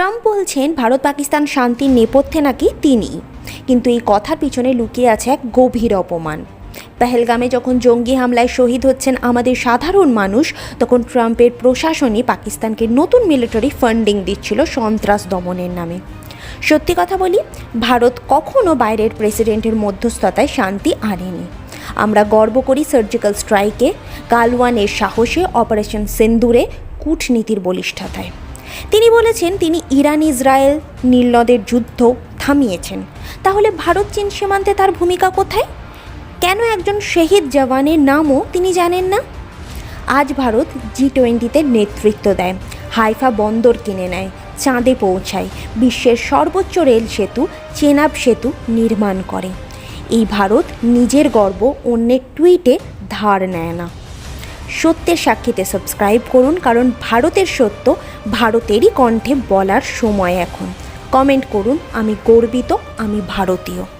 Trump বলছেন, ভারত পাকিস্তান শান্তির নেপথ্যে নাকি তিনি? কিন্তু এই কথার পিছনে লুকিয়ে আছে এক গভীর অপমান। পেহেলগামে যখন জঙ্গি হামলায় শহীদ হচ্ছেন আমাদের সাধারণ মানুষ, তখন ট্রাম্পের প্রশাসনই পাকিস্তানকে নতুন মিলিটারি ফান্ডিং দিচ্ছিল সন্ত্রাস দমনের নামে। সত্যি কথা বলি, ভারত কখনো বাইরের প্রেসিডেন্টের মধ্যস্থতায় শান্তি আনেনি। আমরা গর্ব করি সার্জিক্যাল স্ট্রাইকে, গালওয়ানের সাহসে অপারেশন সেন্দুরে কূটনীতির বলিষ্ঠতায়। তিনি বলেছেন তিনি ইরান ইসরায়েল নীলনদের যুদ্ধ থামিয়েছেন। তাহলে ভারত চীন সীমান্তে তার ভূমিকা কোথায়? কেন একজন শহীদ জওয়ানের নামও তিনি জানেন না? আজ ভারত জি টোয়েন্টিতে নেতৃত্ব দেয়, হাইফা বন্দর কিনে নেয়, চাঁদে পৌঁছায়, বিশ্বের সর্বোচ্চ রেল সেতু, চেনাব সেতু নির্মাণ করে। এই ভারত নিজের গর্ব অন্যের টুইটে ধার নেয় না। সত্যের সাক্ষীতে সাবস্ক্রাইব করুন, কারণ ভারতের সত্য ভারতেরই কণ্ঠে বলার সময় এখন। কমেন্ট করুন, আমি গর্বিত, আমি ভারতীয়।